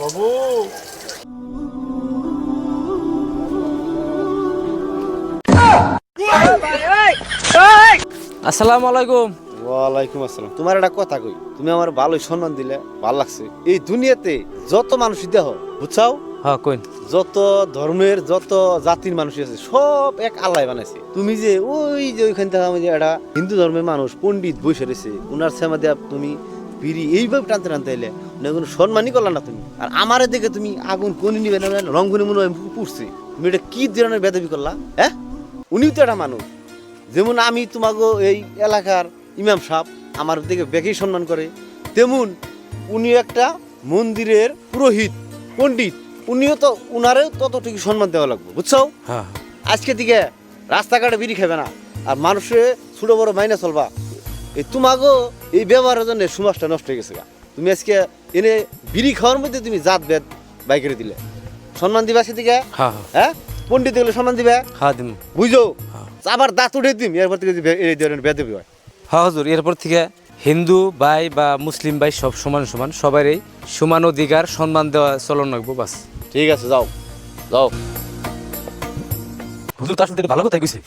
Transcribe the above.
বাবু। আসসালামু আলাইকুম। ওয়ালাইকুম আসসালাম। তোমার একটা কথা কই তুমি আমার ভালোই সম্মান দিলে ভালো লাগছে। এই দুনিয়াতে যত মানুষ দেহ বুঝছাও? হ্যাঁ কইন। যত ধর্মের যত জাতির মানুষ আছে সব এক আল্লাহ বানাইছে। তুমি যে ওই যে ওইখান থেকে যে একটা হিন্দু ধর্মের মানুষ পণ্ডিত বসে রয়েছে উনার সেমা দেব তুমি বিড়ি এইভাবে টানতে টানতে এলে কোনো সম্মানই করলাম না তুমি। আর আমার দেখে তুমি আগুন কোনি নিবে না রঙ্গনি মনে হয় পুড়ছে। তুমি এটা কি ধরনের বেদবি করলা হ্যাঁ? উনিও তো একটা মানুষ। যেমন আমি তোমাকে এই এলাকার ইমাম সাহেব আমার দিকে বেশি সম্মান করে। তেমন উনি একটা মন্দিরের পুরোহিত পণ্ডিত। উনিও তো উনারেও ততটুকু সম্মান দেওয়া লাগবে বুঝছ? হ্যাঁ। আজকে দিকে রাস্তাঘাটে বিড়ি খাবে না আর মানুষে ছোট বড় মাইনে চলবা। এই তোমাগো এই ব্যবহারের জন্য সমাজটা নষ্ট হয়ে গেছে গা। তুমি আজকে এনে বিড়ি খাওয়ার মধ্যে তুমি জাত বেদ বাই করে দিলে। সম্মান দিবা সেদিকে? হ্যাঁ? পণ্ডিত হলে সম্মান দিবে? হ্যাঁ দিম। বুঝো। আবার দাঁত উঠে দিম এরপর থেকে এই ধরনের বেদবি হয়। হ্যাঁ হুজুর এরপর থেকে হিন্দু ভাই বা মুসলিম ভাই সব সমান সমান সবারই সমান অধিকার সম্মান দেওয়া চলন রাখব বাস। ঠিক আছে যাও। যাও। হুজুর তার সাথে ভালো কথা কইছে।